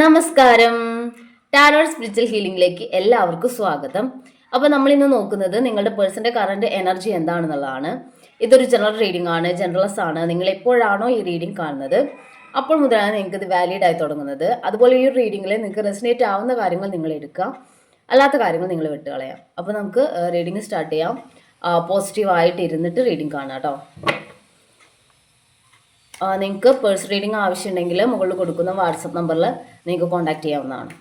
നമസ്കാരം. Tarot spiritual ഹീലിംഗിലേക്ക് എല്ലാവർക്കും സ്വാഗതം. അപ്പോൾ നമ്മൾ ഇന്ന് നോക്കുന്നത് നിങ്ങളുടെ പേഴ്സന്റെ കറണ്ട് എനർജി എന്താണെന്നുള്ളതാണ്. ഇതൊരു ജനറൽ റീഡിംഗ് ആണ് ജനറൽസ് ആണ്. നിങ്ങൾ എപ്പോഴാണോ ഈ റീഡിംഗ് കാണുന്നത് അപ്പോൾ മുതലാണ് നിങ്ങൾക്ക് ഇത് വാലിഡ് ആയി തുടങ്ങുന്നത്. അതുപോലെ ഈ റീഡിങ്ങിൽ നിങ്ങൾക്ക് റെസിനേറ്റ് ആവുന്ന കാര്യങ്ങൾ നിങ്ങൾ എടുക്കുക. അല്ലാത്ത കാര്യങ്ങൾ നിങ്ങൾ വിട്ടുകളയാം അപ്പോൾ നമുക്ക് റീഡിംഗ് സ്റ്റാർട്ട് ചെയ്യാം. പോസിറ്റീവായിട്ട് ഇരുന്നിട്ട് റീഡിംഗ് കാണാം കേട്ടോ. നിങ്ങൾക്ക് പേഴ്സ് റീഡിംഗ് ആവശ്യമുണ്ടെങ്കിൽ മുകളിൽ കൊടുക്കുന്ന വാട്സപ്പ് നമ്പറിൽ നിങ്ങൾക്ക് കോൺടാക്ട് ചെയ്യാവുന്നതാണ്.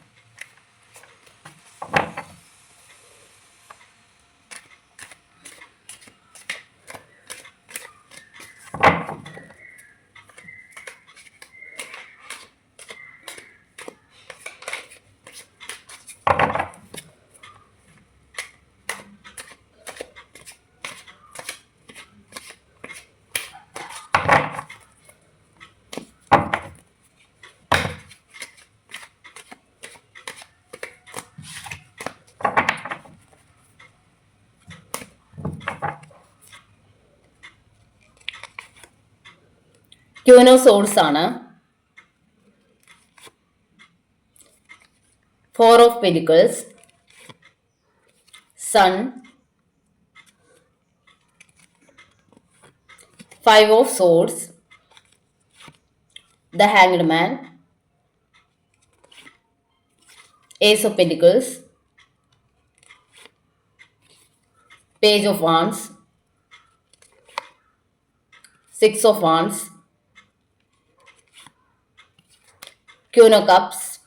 ക്യൂനോ സോഴ്സ് ആണ്. Four of pentacles sun five of swords the hanged man ace of pentacles page of wands six of wands Queen of Cups,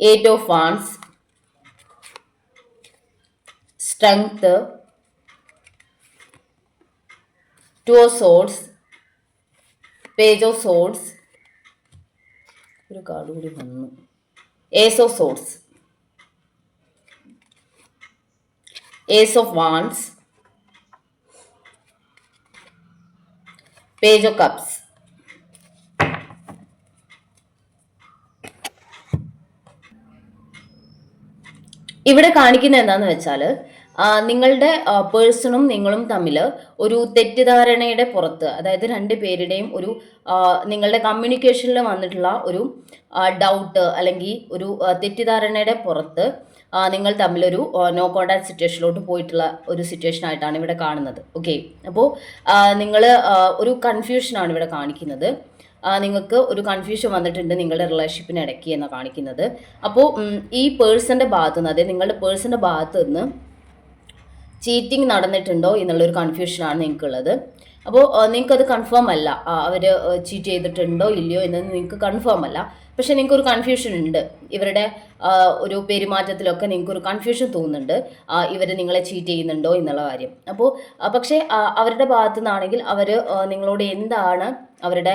Eight of Wands, Strength, Two of Swords, Page of Swords, ഒരു card കൂടി വന്നു ace of swords ace of wands page of cups ഇവിടെ കാണിക്കുന്ന എന്താന്ന് വെച്ചാൽ നിങ്ങളുടെ പേഴ്സണും നിങ്ങളും തമ്മിൽ ഒരു തെറ്റിദ്ധാരണയുടെ പുറത്ത് അതായത് രണ്ട് പേരുടെയും ഒരു നിങ്ങളുടെ കമ്മ്യൂണിക്കേഷനിൽ വന്നിട്ടുള്ള ഒരു ഡൗട്ട് അല്ലെങ്കിൽ ഒരു തെറ്റിദ്ധാരണയുടെ പുറത്ത് നിങ്ങൾ തമ്മിലൊരു നോ കോണ്ടാക്ട് സിറ്റുവേഷനിലോട്ട് പോയിട്ടുള്ള ഒരു സിറ്റുവേഷൻ ആയിട്ടാണ് ഇവിടെ കാണുന്നത്. ഓക്കെ അപ്പോൾ നിങ്ങൾ ഒരു കൺഫ്യൂഷനാണ് ഇവിടെ കാണിക്കുന്നത്. നിങ്ങൾക്ക് ഒരു കൺഫ്യൂഷൻ വന്നിട്ടുണ്ട് നിങ്ങളുടെ റിലേഷൻഷിപ്പിന് ഇടയ്ക്ക് എന്ന് കാണിക്കുന്നത്. അപ്പോൾ ഈ പേഴ്സന്റെ ഭാഗത്തു നിന്ന് അതായത് നിങ്ങളുടെ പേഴ്സന്റെ ഭാഗത്തു നിന്ന് ചീറ്റിംഗ് നടന്നിട്ടുണ്ടോ എന്നുള്ളൊരു കൺഫ്യൂഷനാണ് നിങ്ങൾക്കുള്ളത്. അപ്പോൾ നിങ്ങൾക്കത് കൺഫേം അല്ല. അവർ ചീറ്റ് ചെയ്തിട്ടുണ്ടോ ഇല്ലയോ എന്നത് നിങ്ങൾക്ക് കൺഫേം അല്ല. പക്ഷേ നിങ്ങൾക്കൊരു കൺഫ്യൂഷൻ ഉണ്ട്. ഇവരുടെ ഒരു പെരുമാറ്റത്തിലൊക്കെ നിങ്ങൾക്കൊരു കൺഫ്യൂഷൻ തോന്നുന്നുണ്ട്. ഇവർ നിങ്ങളെ ചീറ്റ് ചെയ്യുന്നുണ്ടോ എന്നുള്ള കാര്യം. അപ്പോൾ പക്ഷേ അവരുടെ ഭാഗത്തു നിന്നാണെങ്കിൽ അവർ നിങ്ങളോട് എന്താണ് അവരുടെ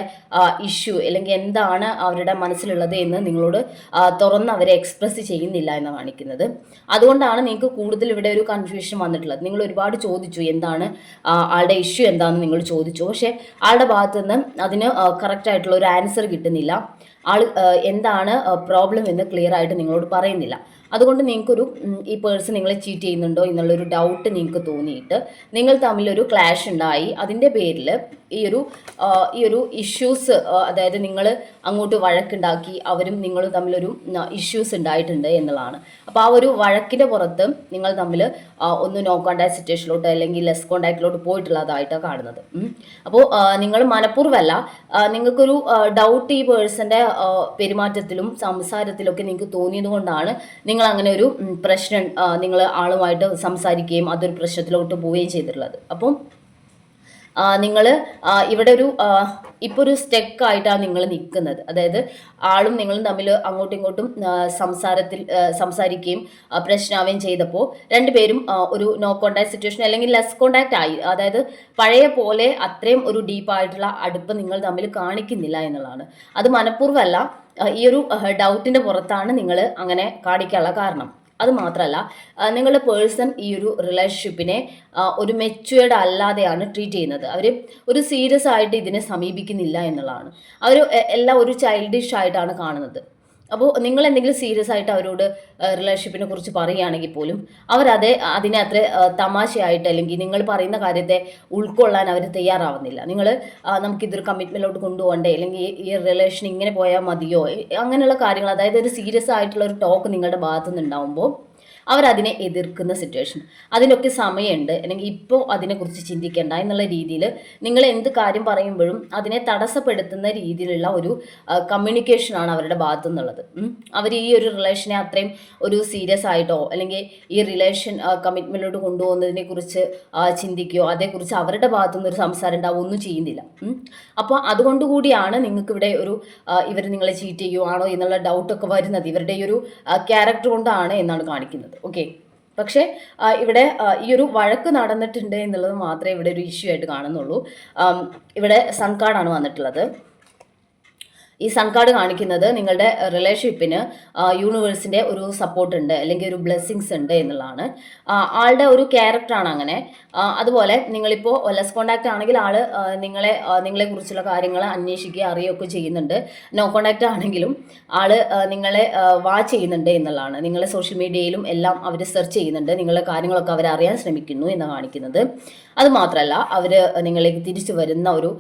ഇഷ്യൂ അല്ലെങ്കിൽ എന്താണ് അവരുടെ മനസ്സിലുള്ളത് എന്ന് നിങ്ങളോട് തുറന്ന് അവരെ എക്സ്പ്രസ് ചെയ്യുന്നില്ല എന്ന് കാണിക്കുന്നത്. അതുകൊണ്ടാണ് നിങ്ങൾക്ക് കൂടുതൽ ഇവിടെ ഒരു കൺഫ്യൂഷൻ വന്നിട്ടുള്ളത്. നിങ്ങൾ ഒരുപാട് ചോദിച്ചു എന്താണ് ആളുടെ ഇഷ്യൂ എന്താണെന്ന് നിങ്ങൾ ചോദിച്ചു. പക്ഷേ ആളുടെ ഭാഗത്തു നിന്ന് അതിന് കറക്റ്റായിട്ടുള്ള ഒരു ആൻസർ കിട്ടുന്നില്ല. ആൾ എന്താണ് പ്രോബ്ലം എന്ന് ക്ലിയർ ആയിട്ട് നിങ്ങളോട് പറയുന്നില്ല. അതുകൊണ്ട് നിങ്ങൾക്കൊരു ഈ പേഴ്സൺ നിങ്ങളെ ചീറ്റ് ചെയ്യുന്നുണ്ടോ എന്നുള്ളൊരു ഡൗട്ട് നിങ്ങൾക്ക് തോന്നിയിട്ട് നിങ്ങൾ തമ്മിലൊരു ക്ലാഷ് ഉണ്ടായി. അതിന്റെ പേരിൽ ഈ ഒരു ഈ ഒരു ഇഷ്യൂസ് അതായത് നിങ്ങൾ അങ്ങോട്ട് വഴക്കുണ്ടാക്കി അവരും നിങ്ങളും തമ്മിലൊരു ഇഷ്യൂസ് ഉണ്ടായിട്ടുണ്ട് എന്നുള്ളതാണ്. അപ്പോൾ ആ ഒരു വഴക്കിന്റെ പുറത്ത് നിങ്ങൾ തമ്മിൽ ഒന്ന് നോ കോണ്ടാക്ട് സിറ്റുവേഷനിലോട്ട് അല്ലെങ്കിൽ ലെസ് കോണ്ടാക്റ്റിലോട്ട് പോയിട്ടുള്ളതായിട്ടാണ് കാണുന്നത്. അപ്പോൾ നിങ്ങൾ മനഃപൂർവമല്ല നിങ്ങൾക്കൊരു ഡൗട്ട് ഈ പേഴ്സന്റെ പെരുമാറ്റത്തിലും സംസാരത്തിലൊക്കെ നിങ്ങൾക്ക് തോന്നിയത് കൊണ്ടാണ് നിങ്ങൾ അങ്ങനെ ഒരു പ്രശ്നം നിങ്ങൾ ആളുമായിട്ട് സംസാരിക്കുകയും അതൊരു പ്രശ്നത്തിലോട്ട് പോവുകയും ചെയ്തിട്ടുള്ളത്. അപ്പം നിങ്ങൾ ഇവിടെ ഒരു ഇപ്പോൾ ഒരു സ്റ്റെക്ക് ആയിട്ടാണ് നിങ്ങൾ നിൽക്കുന്നത് അതായത് ആളും നിങ്ങളും തമ്മിൽ അങ്ങോട്ടും ഇങ്ങോട്ടും സംസാരത്തിൽ സംസാരിക്കുകയും പ്രശ്നാവുകയും ചെയ്തപ്പോൾ രണ്ടുപേരും ഒരു നോ കോണ്ടാക്ട് സിറ്റുവേഷൻ അല്ലെങ്കിൽ ലെസ് കോണ്ടാക്ട് ആയി. അതായത് പഴയ പോലെ അത്രയും ഒരു ഡീപ്പായിട്ടുള്ള അടുപ്പ് നിങ്ങൾ തമ്മിൽ കാണിക്കുന്നില്ല എന്നുള്ളതാണ്. അത് മനഃപൂർവമല്ല ഈ ഒരു ഡൗട്ടിന്റെ പുറത്താണ് നിങ്ങൾ അങ്ങനെ കാണിക്കാനുള്ള കാരണം. അത് മാത്രമല്ല നിങ്ങളുടെ പേഴ്സൺ ഈ ഒരു റിലേഷൻഷിപ്പിനെ ഒരു മെച്യൂർഡ് അല്ലാതെയാണ് ട്രീറ്റ് ചെയ്യുന്നത്. അവർ ഒരു സീരിയസ് ആയിട്ട് ഇതിനെ സമീപിക്കുന്നില്ല എന്നുള്ളതാണ്. അവർ എല്ലാം ഒരു ചൈൽഡിഷ് ആയിട്ടാണ് കാണുന്നത്. അപ്പോൾ നിങ്ങൾ എന്തെങ്കിലും സീരിയസ് ആയിട്ട് അവരോട് റിലേഷൻഷിപ്പിനെ കുറിച്ച് പറയുകയാണെങ്കിൽ പോലും അവരത് അതിനെ അത്ര തമാശയായിട്ട് അല്ലെങ്കിൽ നിങ്ങൾ പറയുന്ന കാര്യത്തെ ഉൾക്കൊള്ളാൻ അവർ തയ്യാറാവുന്നില്ല. നിങ്ങൾ നമുക്കിതൊരു കമ്മിറ്റ്മെന്റിലോട്ട് കൊണ്ടുപോകണ്ടേ? അല്ലെങ്കിൽ ഈ- റിലേഷൻ ഇങ്ങനെ പോയാൽ മതിയോ? അങ്ങനെയുള്ള കാര്യങ്ങൾ അതായത് ഒരു സീരിയസ് ആയിട്ടുള്ള ഒരു ടോക്ക് നിങ്ങളുടെ ഭാഗത്തു നിന്ന് ഉണ്ടാവുമ്പോൾ അവരതിനെ എതിർക്കുന്ന സിറ്റുവേഷൻ അതിനൊക്കെ സമയമുണ്ട്. അല്ലെങ്കിൽ ഇപ്പോൾ അതിനെക്കുറിച്ച് ചിന്തിക്കേണ്ട എന്നുള്ള രീതിയിൽ നിങ്ങൾ എന്ത് കാര്യം പറയുമ്പോഴും അതിനെ തടസ്സപ്പെടുത്തുന്ന രീതിയിലുള്ള ഒരു കമ്മ്യൂണിക്കേഷനാണ് അവരുടെ ഭാഗത്തു നിന്നുള്ളത് അവർ ഈ ഒരു റിലേഷനെ അത്രയും ഒരു സീരിയസ് ആയിട്ടോ അല്ലെങ്കിൽ ഈ റിലേഷൻ കമ്മിറ്റ്മെന്റിലോട്ട് കൊണ്ടുപോകുന്നതിനെ കുറിച്ച് ചിന്തിക്കുകയോ അതേക്കുറിച്ച് അവരുടെ ഭാഗത്തുനിന്ന് ഒരു സംസാരം ഉണ്ടാവുക ഒന്നും ചെയ്യുന്നില്ല. അപ്പോൾ അതുകൊണ്ട് കൂടിയാണ് നിങ്ങൾക്ക് ഇവിടെ ഒരു ഇവർ നിങ്ങളെ ചീറ്റ് ചെയ്യുവാണോ എന്നുള്ള ഡൗട്ടൊക്കെ വരുന്നത്. ഇവരുടെ ഈ ഒരു ക്യാരക്ടർ കൊണ്ടാണ് എന്നാണ് കാണിക്കുന്നത്. ഓക്കെ പക്ഷേ ഇവിടെ ഈ ഒരു വഴക്ക് നടന്നിട്ടുണ്ട് എന്നുള്ളത് മാത്രമേ ഇവിടെ ഒരു ഇഷ്യൂ ആയിട്ട് കാണുന്നുള്ളൂ. ഇവിടെ സൺകാർഡാണ് വന്നിട്ടുള്ളത്. ഈ സൺ കാർഡ് കാണിക്കുന്നത് നിങ്ങളുടെ റിലേഷൻഷിപ്പിന് യൂണിവേഴ്സിന്റെ ഒരു സപ്പോർട്ട് ഉണ്ട് അല്ലെങ്കിൽ ഒരു ബ്ലെസ്സിങ്സ് ഉണ്ട് എന്നുള്ളതാണ്. ആളുടെ ഒരു ക്യാരക്ടറാണ് അങ്ങനെ. അതുപോലെ നിങ്ങളിപ്പോൾ ലെസ് കോണ്ടാക്ട് ആണെങ്കിൽ ആൾ നിങ്ങളെ നിങ്ങളെ നിങ്ങളെക്കുറിച്ചുള്ള കാര്യങ്ങൾ അന്വേഷിക്കുക അറിയുകയൊക്കെ ചെയ്യുന്നുണ്ട്. നോ കോണ്ടാക്ട് ആണെങ്കിലും ആൾ നിങ്ങളെ വാച്ച് ചെയ്യുന്നുണ്ട് എന്നുള്ളതാണ്. നിങ്ങളെ സോഷ്യൽ മീഡിയയിലും എല്ലാം അവർ സെർച്ച് ചെയ്യുന്നുണ്ട്. നിങ്ങളെ കാര്യങ്ങളൊക്കെ അവർ അറിയാൻ ശ്രമിക്കുന്നു എന്ന് കാണിക്കുന്നത്. അത് മാത്രമല്ല അവർ നിങ്ങളിലേക്ക് തിരിച്ചു വരുന്ന ഒരു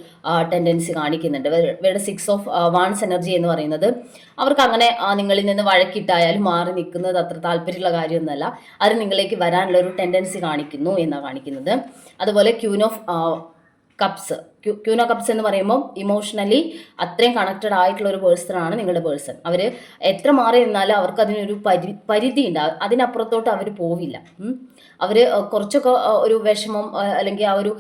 ടെൻഡൻസി കാണിക്കുന്നുണ്ട്. ഇവരുടെ സിക്സ് ഓഫ് വാൺസ് എനർജി എന്ന് പറയുന്നത്. അവർക്ക് അങ്ങനെ നിങ്ങളിൽ നിന്ന് വഴക്കിട്ടായാലും മാറി നിൽക്കുന്നത് അത്ര താല്പര്യമുള്ള കാര്യമൊന്നുമല്ല. അത് നിങ്ങളിലേക്ക് വരാനുള്ള ഒരു ടെൻഡൻസി കാണിക്കുന്നു എന്നാണ് കാണിക്കുന്നത്. അതുപോലെ queen of cups queen of cups എന്ന് പറയുമ്പോൾ ഇമോഷണലി അത്രയും കണക്റ്റഡ് ആയിട്ടുള്ള ഒരു പേഴ്സൺ ആണ് നിങ്ങളുടെ പേഴ്സൺ അവർ എത്ര മാറി നിന്നാലും അവർക്ക് അതിനൊരു പരി പരിധി ഉണ്ടാവും അതിനപ്പുറത്തോട്ട് അവർ പോവില്ല. അവർ കുറച്ചൊക്കെ ഒരു വിഷമം അല്ലെങ്കിൽ ആ ഒരു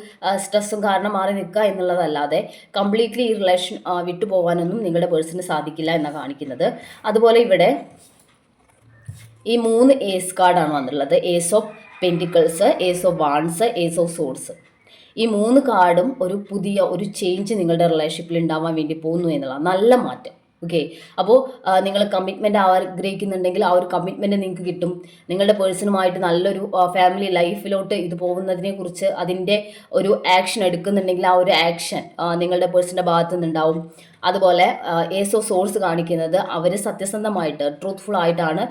സ്ട്രെസ്സും കാരണം മാറി നിൽക്കുക എന്നുള്ളതല്ലാതെ കംപ്ലീറ്റ്ലി ഈ റിലേഷൻ വിട്ടുപോകാനൊന്നും നിങ്ങളുടെ പേഴ്സണിന് സാധിക്കില്ല എന്നാണ് കാണിക്കുന്നത്. അതുപോലെ ഇവിടെ ഈ മൂന്ന് ഏസ് കാർഡാണ് വന്നിട്ടുള്ളത്. Ace of pentacles ace of wands ace of swords. ഈ മൂന്ന് കാർഡും ഒരു പുതിയ ഒരു ചേഞ്ച് നിങ്ങളുടെ റിലേഷൻഷിപ്പിൽ ഉണ്ടാവാൻ വേണ്ടി പോകുന്നു എന്നുള്ളതാണ്. നല്ല മാറ്റം. ഓക്കെ അപ്പോൾ നിങ്ങൾ കമ്മിറ്റ്മെന്റ് ആഗ്രഹിക്കുന്നുണ്ടെങ്കിൽ ആ ഒരു കമ്മിറ്റ്മെന്റ് നിങ്ങൾക്ക് കിട്ടും. നിങ്ങളുടെ പേഴ്സണുമായിട്ട് നല്ലൊരു ഫാമിലി ലൈഫിലോട്ട് ഇത് പോകുന്നതിനെ കുറിച്ച് അതിന്റെ ഒരു ആക്ഷൻ എടുക്കുന്നുണ്ടെങ്കിൽ ആ ഒരു ആക്ഷൻ നിങ്ങളുടെ പേഴ്സണിന്റെ ഭാഗത്തു നിന്നുണ്ടാവും അതുപോലെ ഏസോ സോഴ്സ് കാണിക്കുന്നത് അവർ സത്യസന്ധമായിട്ട് ട്രൂത്ത്ഫുൾ ആയിട്ടാണ്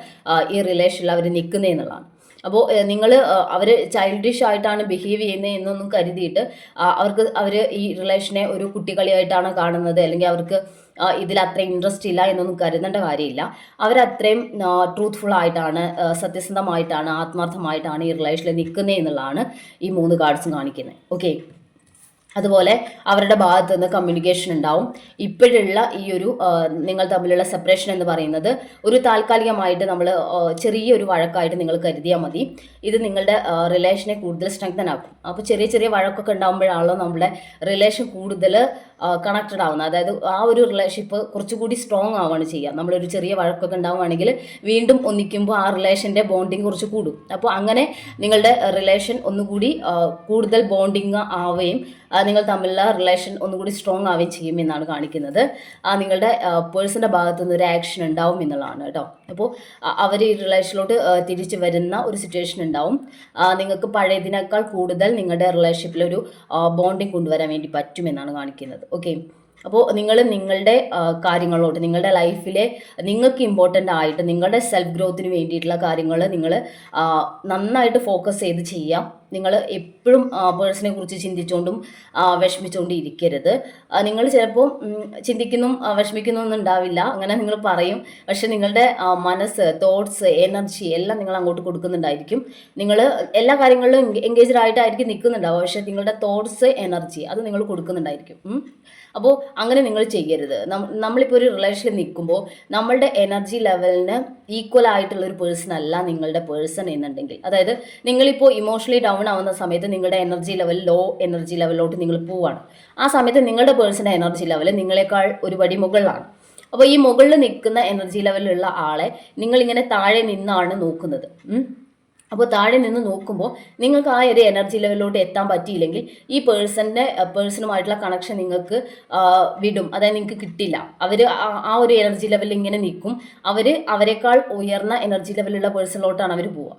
ഈ റിലേഷനിൽ അവർ നിൽക്കുന്നത് എന്നുള്ളതാണ്. അപ്പോൾ നിങ്ങൾ അവർ ചൈൽഡിഷ് ആയിട്ടാണ് ബിഹേവ് ചെയ്യുന്നത് എന്നൊന്നും കരുതിയിട്ട് അവർക്ക് അവർ ഈ റിലേഷനെ ഒരു കുട്ടികളിയായിട്ടാണ് കാണുന്നത്. അല്ലെങ്കിൽ അവർക്ക് ഇതിൽ അത്ര ഇൻട്രസ്റ്റ് ഇല്ല എന്നൊന്നും കരുതേണ്ട കാര്യമില്ല. അവരത്രയും ട്രൂത്ത്ഫുൾ ആയിട്ടാണ് സത്യസന്ധമായിട്ടാണ് ആത്മാർത്ഥമായിട്ടാണ് ഈ റിലേഷനിൽ നിൽക്കുന്നത് എന്നുള്ളതാണ് ഈ മൂന്ന് കാർഡ്സും കാണിക്കുന്നത് ഓക്കെ അതുപോലെ അവരുടെ ഭാഗത്ത് നിന്ന് കമ്മ്യൂണിക്കേഷൻ ഉണ്ടാവും. ഇപ്പോഴുള്ള ഈ ഒരു നിങ്ങൾ തമ്മിലുള്ള സെപ്പറേഷൻ എന്ന് പറയുന്നത് ഒരു താൽക്കാലികമായിട്ട് നമ്മൾ ചെറിയൊരു വഴക്കായിട്ട് നിങ്ങൾ കരുതിയാൽ മതി. ഇത് നിങ്ങളുടെ റിലേഷനെ കൂടുതൽ സ്ട്രെങ്തൻ ആക്കും. അപ്പോൾ ചെറിയ ചെറിയ വഴക്കൊക്കെ ഉണ്ടാകുമ്പോഴാണല്ലോ നമ്മുടെ റിലേഷൻ കൂടുതൽ കണക്റ്റഡ് ആവുന്നത് അതായത് ആ ഒരു റിലേഷൻഷിപ്പ് കുറച്ചുകൂടി സ്ട്രോങ് ആവുകയാണ് ചെയ്യുക. നമ്മളൊരു ചെറിയ വഴക്കൊക്കെ ഉണ്ടാവുകയാണെങ്കിൽ വീണ്ടും ഒന്നിക്കുമ്പോൾ ആ റിലേഷന്റെ ബോണ്ടിങ് കുറച്ച് കൂടും. അപ്പോൾ അങ്ങനെ നിങ്ങളുടെ റിലേഷൻ ഒന്നുകൂടി കൂടുതൽ ബോണ്ടിങ് ആവുകയും നിങ്ങൾ തമ്മിലുള്ള റിലേഷൻ ഒന്നുകൂടി സ്ട്രോങ് ആവുകയും ചെയ്യും എന്നാണ് കാണിക്കുന്നത്. ആ നിങ്ങളുടെ പേഴ്സന്റെ ഭാഗത്തു നിന്ന് ഒരു ആക്ഷൻ ഉണ്ടാവും എന്നുള്ളതാണ് കേട്ടോ. അപ്പോൾ അവർ ഈ റിലേഷനിലോട്ട് തിരിച്ചു വരുന്ന ഒരു സിറ്റുവേഷൻ ഉണ്ടാവും. നിങ്ങൾക്ക് പഴയതിനേക്കാൾ കൂടുതൽ നിങ്ങളുടെ റിലേഷൻഷിപ്പിലൊരു ബോണ്ടിങ് കൊണ്ടുവരാൻ വേണ്ടി പറ്റുമെന്നാണ് കാണിക്കുന്നത്. ഓക്കെ അപ്പോൾ നിങ്ങൾ നിങ്ങളുടെ കാര്യങ്ങളോട് കാര്യങ്ങളോട്ട് നിങ്ങളുടെ ലൈഫിലെ നിങ്ങൾക്ക് ഇമ്പോർട്ടന്റ് ആയിട്ട് നിങ്ങളുടെ സെൽഫ് ഗ്രോത്തിന് വേണ്ടിയിട്ടുള്ള കാര്യങ്ങൾ നിങ്ങൾ നന്നായിട്ട് ഫോക്കസ് ചെയ്ത് ചെയ്യാം. നിങ്ങൾ എപ്പോഴും പേഴ്സണെ കുറിച്ച് ചിന്തിച്ചുകൊണ്ടും വിഷമിച്ചുകൊണ്ടും ഇരിക്കരുത് നിങ്ങൾ ചിലപ്പോൾ ചിന്തിക്കുന്നു വിഷമിക്കുന്നു ഒന്നും ഉണ്ടാവില്ല അങ്ങനെ നിങ്ങൾ പറയും. പക്ഷെ നിങ്ങളുടെ മനസ്സ് തോട്ട്സ് എനർജി എല്ലാം നിങ്ങൾ അങ്ങോട്ട് കൊടുക്കുന്നുണ്ടായിരിക്കും. നിങ്ങൾ എല്ലാ കാര്യങ്ങളിലും എൻഗേജ്ഡ് ആയിട്ടായിരിക്കും നിൽക്കുന്നുണ്ടാവും പക്ഷെ നിങ്ങളുടെ തോട്ട്സ് എനർജി അത് നിങ്ങൾ കൊടുക്കുന്നുണ്ടായിരിക്കും. അപ്പോൾ അങ്ങനെ നിങ്ങൾ ചെയ്യരുത്. നമ്മളിപ്പോൾ ഒരു റിലേഷനിൽ നിൽക്കുമ്പോൾ നമ്മളുടെ എനർജി ലെവലിന് ഈക്വൽ ആയിട്ടുള്ള ഒരു പേഴ്സൺ അല്ല നിങ്ങളുടെ പേഴ്സൺ എന്നുണ്ടെങ്കിൽ. അതായത് നിങ്ങളിപ്പോൾ ഇമോഷണലി ഡൗൺ ആവുന്ന സമയത്ത് നിങ്ങളുടെ എനർജി ലെവൽ ലോ എനർജി ലെവലിലോട്ട് നിങ്ങൾ പോവാണ്. ആ സമയത്ത് നിങ്ങളുടെ പേഴ്സണൽ എനർജി ലെവൽ നിങ്ങളെക്കാൾ ഒരുപടി മുകളിലാണ്. അപ്പോൾ ഈ മുകളിൽ നിൽക്കുന്ന എനർജി ലെവലിലുള്ള ആളെ നിങ്ങളിങ്ങനെ താഴെ നിന്നാണ് നോക്കുന്നത്. അപ്പോൾ താഴെ നിന്ന് നോക്കുമ്പോൾ നിങ്ങൾക്ക് ആ ഒരു എനർജി ലെവലിലോട്ട് എത്താൻ പറ്റിയില്ലെങ്കിൽ ഈ പേഴ്സണിന്റെ പേഴ്സണുമായിട്ടുള്ള കണക്ഷൻ നിങ്ങൾക്ക് വിടും. അതായത് നിങ്ങൾക്ക് കിട്ടില്ല. അവർ ആ ഒരു എനർജി ലെവലിൽ ഇങ്ങനെ നിൽക്കും. അവർ അവരെക്കാൾ ഉയർന്ന എനർജി ലെവലുള്ള പേഴ്സണിലോട്ടാണ് അവർ പോവുക.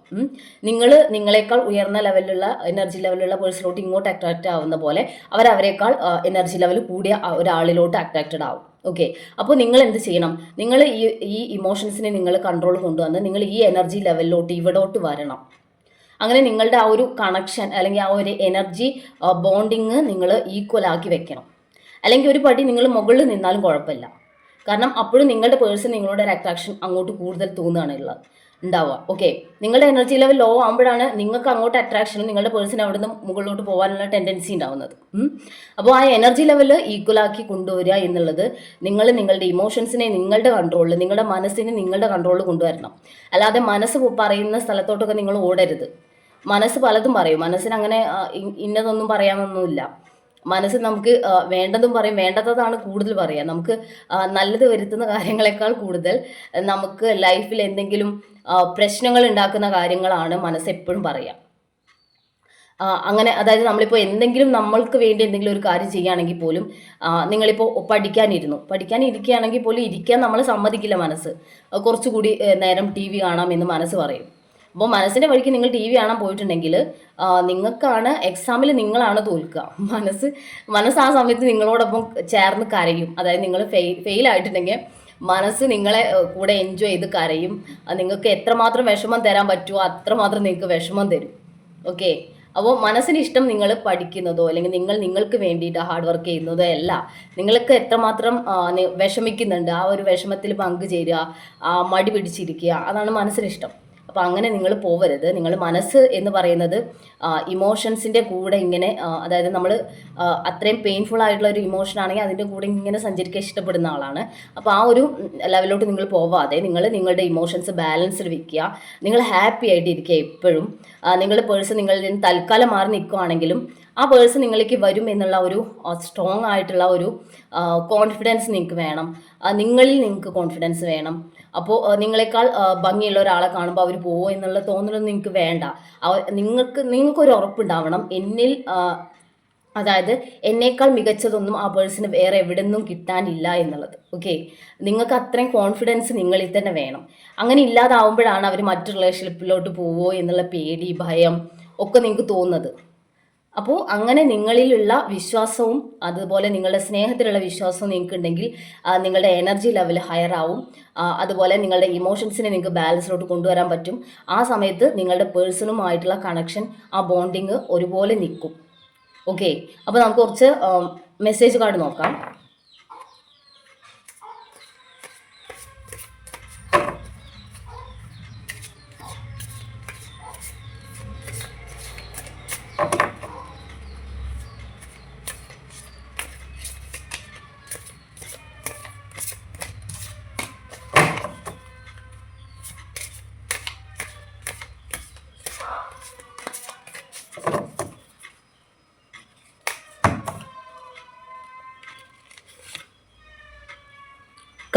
നിങ്ങൾ നിങ്ങളെക്കാൾ ഉയർന്ന ലെവലിലുള്ള എനർജി ലെവലുള്ള പേഴ്സണിലോട്ട് ഇങ്ങോട്ട് അട്രാക്റ്റ് ആവുന്ന പോലെ അവർ അവരെക്കാൾ എനർജി ലെവൽ കൂടിയ ഒരാളിലോട്ട് അട്രാക്റ്റഡ് ആവും. ഓക്കെ അപ്പോൾ നിങ്ങൾ എന്ത് ചെയ്യണം? നിങ്ങൾ ഈ ഈ ഇമോഷൻസിനെ നിങ്ങൾ കൺട്രോൾ കൊണ്ടുവന്ന് നിങ്ങൾ ഈ എനർജി ലെവലിലോട്ട് ഇവിടോട്ട് വരണം. അങ്ങനെ നിങ്ങളുടെ ആ ഒരു കണക്ഷൻ അല്ലെങ്കിൽ ആ ഒരു എനർജി ബോണ്ടിങ് നിങ്ങൾ ഈക്വൽ ആക്കി വെക്കണം. അല്ലെങ്കിൽ ഒരു പടി നിങ്ങൾ മുകളിൽ നിന്നാലും കുഴപ്പമില്ല. കാരണം അപ്പോഴും നിങ്ങളുടെ പേഴ്സൺ നിങ്ങളുടെ ഒരു അട്രാക്ഷൻ അങ്ങോട്ട് കൂടുതൽ തോന്നുകയാണ് ഉള്ളത് ഉണ്ടാവുക. ഓക്കെ നിങ്ങളുടെ എനർജി ലെവൽ ലോ ആകുമ്പോഴാണ് നിങ്ങൾക്ക് അങ്ങോട്ട് അട്രാക്ഷനും നിങ്ങളുടെ പേഴ്സൺ അവിടെ നിന്ന് മുകളിലോട്ട് പോകാനുള്ള ടെൻഡൻസി ഉണ്ടാവുന്നത്. അപ്പോൾ ആ എനർജി ലെവൽ ഈക്വലാക്കി കൊണ്ടുവരിക എന്നുള്ളത് നിങ്ങൾ നിങ്ങളുടെ ഇമോഷൻസിനെ നിങ്ങളുടെ കൺട്രോളിൽ നിങ്ങളുടെ മനസ്സിനെ നിങ്ങളുടെ കൺട്രോളിൽ കൊണ്ടുവരണം. അല്ലാതെ മനസ്സ് പറയുന്ന സ്ഥലത്തോട്ടൊക്കെ നിങ്ങൾ ഓടരുത്. മനസ്സ് പലതും പറയും. മനസ്സിന് അങ്ങനെ ഇന്നതൊന്നും പറയാനൊന്നുമില്ല. മനസ്സ് നമുക്ക് വേണ്ടതും പറയും. വേണ്ടാത്തതാണ് കൂടുതൽ പറയുക നമുക്ക് നല്ലത് വരുത്തുന്ന കാര്യങ്ങളെക്കാൾ കൂടുതൽ നമുക്ക് ലൈഫിൽ എന്തെങ്കിലും പ്രശ്നങ്ങൾ ഉണ്ടാക്കുന്ന കാര്യങ്ങളാണ് മനസ്സ് എപ്പോഴും പറയുക അങ്ങനെ അതായത് നമ്മളിപ്പോൾ എന്തെങ്കിലും നമ്മൾക്ക് വേണ്ടി എന്തെങ്കിലും ഒരു കാര്യം ചെയ്യുകയാണെങ്കിൽ പോലും നിങ്ങളിപ്പോൾ പഠിക്കാനിരുന്നു. പഠിക്കാനിരിക്കുകയാണെങ്കിൽ പോലും ഇരിക്കാൻ നമ്മൾ സമ്മതിക്കില്ല മനസ്സ്. കുറച്ചുകൂടി നേരം ടി വി കാണാം എന്ന് മനസ്സ് പറയും. അപ്പോൾ മനസ്സിന്റെ വഴിക്ക് നിങ്ങൾ ടി വി കാണാൻ പോയിട്ടുണ്ടെങ്കിൽ നിങ്ങൾക്കാണ് എക്സാമിൽ നിങ്ങളാണ് തോൽക്കുക. മനസ്സ് മനസ്സ് ആ സമയത്ത് നിങ്ങളോടൊപ്പം ചേർന്ന് കരയും. അതായത് നിങ്ങൾ ഫെയിൽ ഫെയിൽ ആയിട്ടുണ്ടെങ്കിൽ മനസ്സ് നിങ്ങളെ കൂടെ എൻജോയ് ചെയ്ത് കരയും. നിങ്ങൾക്ക് എത്രമാത്രം വിഷമം തരാൻ പറ്റുമോ അത്രമാത്രം നിങ്ങൾക്ക് വിഷമം തരും. ഓക്കെ അപ്പോൾ മനസ്സിന് ഇഷ്ടം നിങ്ങൾ പഠിക്കുന്നതോ അല്ലെങ്കിൽ നിങ്ങൾ നിങ്ങൾക്ക് വേണ്ടിയിട്ട് ഹാർഡ് വർക്ക് ചെയ്യുന്നതോ അല്ല. നിങ്ങൾക്ക് എത്രമാത്രം വിഷമിക്കുന്നുണ്ട്. ആ ഒരു വിഷമത്തിൽ പങ്കുചേരുക ആ മടി പിടിച്ചിരിക്കുക. അതാണ് മനസ്സിനിഷ്ടം അപ്പോൾ അങ്ങനെ നിങ്ങൾ പോവരുത്. നിങ്ങൾ മനസ്സ് എന്ന് പറയുന്നത് ഇമോഷൻസിന്റെ കൂടെ ഇങ്ങനെ അതായത് നമ്മൾ അത്രയും പെയിൻഫുൾ ആയിട്ടുള്ള ഒരു ഇമോഷൻ ആണെങ്കിൽ അതിന്റെ കൂടെ ഇങ്ങനെ സഞ്ചരിക്കാൻ ഇഷ്ടപ്പെടുന്ന ആളാണ്. അപ്പോൾ ആ ഒരു ലെവലിലോട്ട് നിങ്ങൾ പോവാതെ നിങ്ങൾ നിങ്ങളുടെ ഇമോഷൻസ് ബാലൻസിൽ വയ്ക്കുക നിങ്ങൾ ഹാപ്പി ആയിട്ട് ഇരിക്കുക എപ്പോഴും നിങ്ങളുടെ പേഴ്സൺ നിങ്ങളിൽ തൽക്കാലം മാറി നിൽക്കുകയാണെങ്കിലും ആ പേഴ്സൺ നിങ്ങളിലേക്ക് വരും എന്നുള്ള ഒരു സ്ട്രോങ് ആയിട്ടുള്ള ഒരു കോൺഫിഡൻസ് നിങ്ങൾക്ക് വേണം. നിങ്ങളിൽ നിങ്ങൾക്ക് കോൺഫിഡൻസ് വേണം. അപ്പോൾ നിങ്ങളെക്കാൾ ഭംഗിയുള്ള ഒരാളെ കാണുമ്പോൾ അവർ പോവോ എന്നുള്ള തോന്നലൊന്നും നിങ്ങൾക്ക് വേണ്ട. നിങ്ങൾക്ക് നിങ്ങൾക്കൊരു ഉറപ്പുണ്ടാവണം എന്നിൽ അതായത് എന്നേക്കാൾ മികച്ചതൊന്നും ആ പേഴ്സണ് വേറെ എവിടെ നിന്നും കിട്ടാനില്ല എന്നുള്ളത്. ഓക്കെ? നിങ്ങൾക്ക് അത്രയും കോൺഫിഡൻസ് നിങ്ങളിൽ തന്നെ വേണം. അങ്ങനെ ഇല്ലാതാവുമ്പോഴാണ് അവർ മറ്റു റിലേഷൻഷിപ്പിലോട്ട് പോവോ എന്നുള്ള പേടി ഭയം ഒക്കെ നിങ്ങൾക്ക് തോന്നുന്നത്. അപ്പോൾ അങ്ങനെ നിങ്ങളിലുള്ള വിശ്വാസവും അതുപോലെ നിങ്ങളുടെ സ്നേഹത്തിലുള്ള വിശ്വാസവും നിങ്ങൾക്ക് ഉണ്ടെങ്കിൽ നിങ്ങളുടെ എനർജി ലെവൽ ഹയർ ആവും. അതുപോലെ നിങ്ങളുടെ ഇമോഷൻസിനെ നിങ്ങൾക്ക് ബാലൻസിലോട്ട് കൊണ്ടുവരാൻ പറ്റും. ആ സമയത്ത് നിങ്ങളുടെ പേഴ്സണുമായിട്ടുള്ള കണക്ഷൻ ആ ബോണ്ടിങ് ഒരുപോലെ നിൽക്കും. ഓക്കെ അപ്പോൾ നമുക്ക് കുറച്ച് മെസ്സേജ് കാർഡ് നോക്കാം.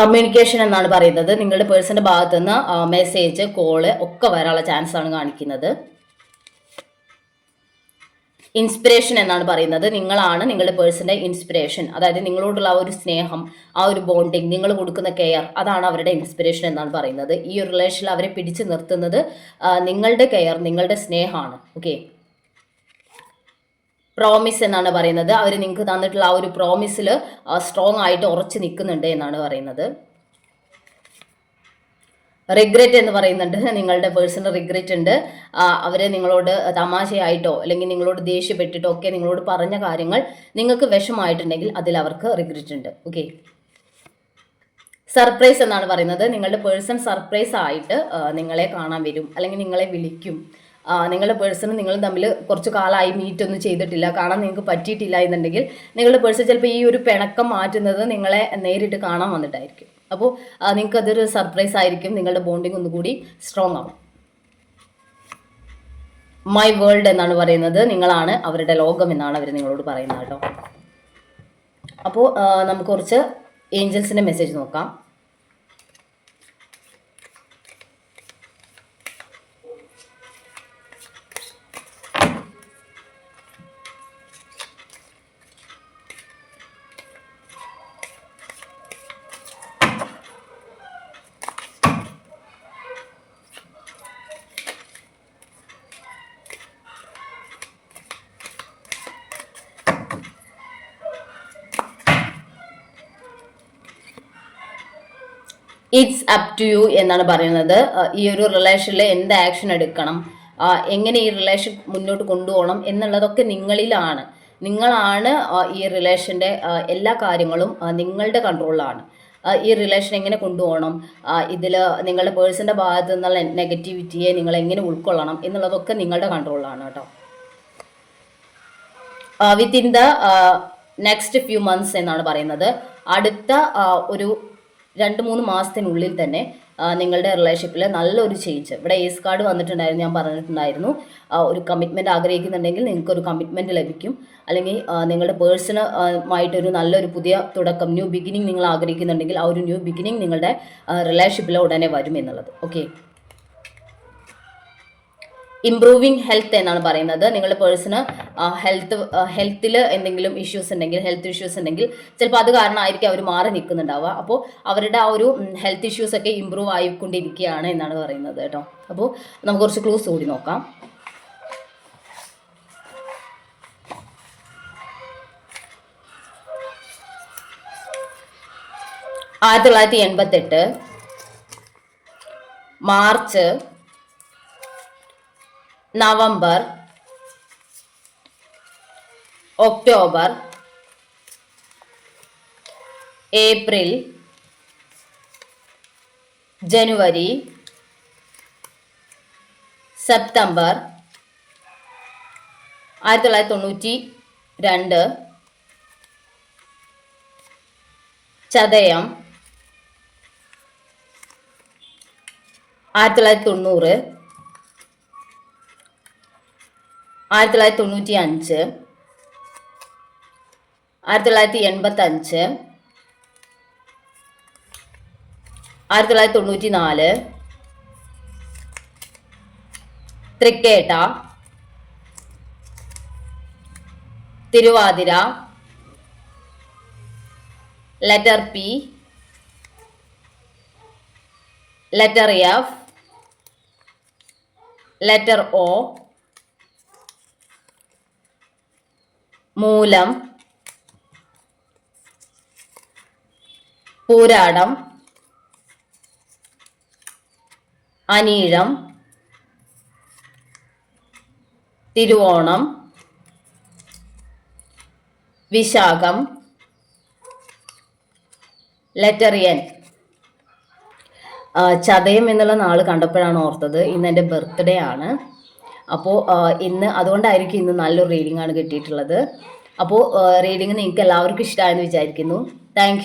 കമ്മ്യൂണിക്കേഷൻ എന്നാണ് പറയുന്നത്. നിങ്ങളുടെ പേഴ്സന്റെ ഭാഗത്തു നിന്ന് മെസ്സേജ് കോൾ ഒക്കെ വരാനുള്ള ചാൻസ് ആണ് കാണിക്കുന്നത്. ഇൻസ്പിറേഷൻ എന്നാണ് പറയുന്നത്. നിങ്ങളാണ് നിങ്ങളുടെ പേഴ്സന്റെ ഇൻസ്പിറേഷൻ അതായത് നിങ്ങളോടുള്ള ആ ഒരു സ്നേഹം ആ ഒരു ബോണ്ടിങ് നിങ്ങൾ കൊടുക്കുന്ന കെയർ അതാണ് അവരുടെ ഇൻസ്പിറേഷൻ എന്നാണ് പറയുന്നത്. ഈ ഒരു റിലേഷനിൽ അവരെ പിടിച്ചു നിർത്തുന്നത് നിങ്ങളുടെ കെയർ നിങ്ങളുടെ സ്നേഹമാണ്. ഓക്കെ പ്രോമിസ് എന്നാണ് പറയുന്നത്. അവർ നിങ്ങൾക്ക് തന്നിട്ടുള്ള ആ ഒരു പ്രോമിസിൽ സ്ട്രോങ് ആയിട്ട് ഉറച്ചു നിൽക്കുന്നുണ്ട് എന്നാണ് പറയുന്നത്. റിഗ്രറ്റ് എന്ന് പറയുന്നുണ്ട്. നിങ്ങളുടെ പേഴ്സണൽ റിഗ്രറ്റ് ഉണ്ട്. അവരെ നിങ്ങളോട് തമാശയായിട്ടോ അല്ലെങ്കിൽ നിങ്ങളോട് ദേഷ്യപ്പെട്ടിട്ടോ ഒക്കെ നിങ്ങളോട് പറഞ്ഞ കാര്യങ്ങൾ നിങ്ങൾക്ക് വിഷമായിട്ടുണ്ടെങ്കിൽ അതിൽ അവർക്ക് റിഗ്രറ്റ് ഉണ്ട്. ഓക്കെ സർപ്രൈസ് എന്നാണ് പറയുന്നത്. നിങ്ങളുടെ പേഴ്സൺ സർപ്രൈസ് ആയിട്ട് നിങ്ങളെ കാണാൻ വരും. അല്ലെങ്കിൽ നിങ്ങളെ വിളിക്കും. നിങ്ങളുടെ പേഴ്സണും നിങ്ങളും തമ്മിൽ കുറച്ച് കാലമായി മീറ്റ് ഒന്നും ചെയ്തിട്ടില്ല. കാണാൻ നിങ്ങൾക്ക് പറ്റിയിട്ടില്ല എന്നുണ്ടെങ്കിൽ നിങ്ങളുടെ പേഴ്സൺ ചിലപ്പോൾ ഈ ഒരു പിണക്കം മാറ്റുന്നത് നിങ്ങളെ നേരിട്ട് കാണാൻ വന്നിട്ടായിരിക്കും. അപ്പോൾ നിങ്ങൾക്കതൊരു സർപ്രൈസ് ആയിരിക്കും. നിങ്ങളുടെ ബോണ്ടിങ് ഒന്നുകൂടി സ്ട്രോങ് ആവും. മൈ വേൾഡ് എന്നാണ് പറയുന്നത്. നിങ്ങളാണ് അവരുടെ ലോകം എന്നാണ് അവർ നിങ്ങളോട് പറയുന്നത് കേട്ടോ. അപ്പോൾ നമുക്ക് കുറച്ച് ഏഞ്ചൽസിന്റെ മെസ്സേജ് നോക്കാം. ഇറ്റ്സ് അപ് ടു യു എന്നാണ് പറയുന്നത്. ഈ ഒരു റിലേഷനിൽ എന്ത് ആക്ഷൻ എടുക്കണം? എങ്ങനെ ഈ റിലേഷൻ മുന്നോട്ട് കൊണ്ടുപോകണം എന്നുള്ളതൊക്കെ നിങ്ങളിലാണ്. നിങ്ങളാണ് ഈ റിലേഷന്റെ എല്ലാ കാര്യങ്ങളും നിങ്ങളുടെ കൺട്രോളിലാണ് ഈ റിലേഷൻ എങ്ങനെ കൊണ്ടുപോകണം? ഇതിൽ നിങ്ങളുടെ പേഴ്സന്റെ ഭാഗത്തു നിന്നുള്ള നെഗറ്റിവിറ്റിയെ നിങ്ങൾ എങ്ങനെ ഉൾക്കൊള്ളണം എന്നുള്ളതൊക്കെ നിങ്ങളുടെ കൺട്രോളിലാണ് കേട്ടോ. Within the next few months എന്നാണ് പറയുന്നത്. അടുത്ത ഒരു രണ്ട് മൂന്ന് മാസത്തിനുള്ളിൽ തന്നെ നിങ്ങളുടെ റിലേഷൻഷിപ്പിൽ നല്ലൊരു ചേഞ്ച് ഇവിടെ ഏസ് കാർഡ് വന്നിട്ടുണ്ടായിരുന്നു ഞാൻ പറഞ്ഞിട്ടുണ്ടായിരുന്നു. ഒരു കമ്മിറ്റ്മെന്റ് ആഗ്രഹിക്കുന്നുണ്ടെങ്കിൽ നിങ്ങൾക്കൊരു കമ്മിറ്റ്മെന്റ് ലഭിക്കും. അല്ലെങ്കിൽ നിങ്ങളുടെ പേഴ്സണ് ആയിട്ടൊരു നല്ലൊരു പുതിയ തുടക്കം ന്യൂ ബിഗിനിങ് നിങ്ങൾ ആഗ്രഹിക്കുന്നുണ്ടെങ്കിൽ ആ ഒരു ന്യൂ ബിഗിനിങ് നിങ്ങളുടെ റിലേഷൻഷിപ്പിൽ ഉടനെ വരും എന്നുള്ളത്. ഓക്കെ ഇംപ്രൂവിങ് ഹെൽത്ത് എന്നാണ് പറയുന്നത്. നിങ്ങളുടെ പേഴ്സണ് ഹെൽത്ത് ഹെൽത്തിൽ എന്തെങ്കിലും ഇഷ്യൂസ് ഉണ്ടെങ്കിൽ ഹെൽത്ത് ഇഷ്യൂസ് ഉണ്ടെങ്കിൽ ചിലപ്പോൾ അത് കാരണമായിരിക്കും അവർ മാറി നിൽക്കുന്നുണ്ടാവുക. അപ്പോൾ അവരുടെ ആ ഒരു ഹെൽത്ത് ഇഷ്യൂസ് ഒക്കെ ഇമ്പ്രൂവ് ആയിക്കൊണ്ടിരിക്കുകയാണ് എന്നാണ് പറയുന്നത് കേട്ടോ. അപ്പോൾ നമുക്ക് കുറച്ച് ക്ലൂസ് കൂടി നോക്കാം. ആയിരത്തി തൊള്ളായിരത്തി എൺപത്തെട്ട് മാർച്ച് നവംബർ ഒക്ടോബർ ഏപ്രിൽ ജനുവരി സെപ്റ്റംബർ ആയിരത്തി തൊള്ളായിരത്തി തൊണ്ണൂറ്റി രണ്ട് ചതയം ആയിരത്തി തൊള്ളായിരത്തി തൊണ്ണൂറ് ആയിരത്തി തൊള്ളായിരത്തി തൊണ്ണൂറ്റി അഞ്ച് ആയിരത്തി തൊള്ളായിരത്തി എൺപത്തി അഞ്ച് ആയിരത്തി തൊള്ളായിരത്തി തൊണ്ണൂറ്റി നാല് തൃക്കേട്ട Thiruvathira letter P letter F letter O മൂലം പൂരാടം അനീഴം തിരുവോണം വിശാഖം ലെറ്ററിയൻ ചതയം എന്നുള്ള നാൾ കണ്ടപ്പോഴാണ് ഓർത്തത്. ഇന്ന് എന്റെ ബർത്ത്ഡേ ആണ്. അപ്പോൾ ഇന്ന് അതുകൊണ്ടായിരിക്കും ഇന്ന് നല്ലൊരു റീഡിംഗ് ആണ് കിട്ടിയിട്ടുള്ളത്. അപ്പോൾ റീഡിങ് നിങ്ങൾക്ക് എല്ലാവർക്കും ഇഷ്ടമായെന്ന് വിചാരിക്കുന്നു. താങ്ക്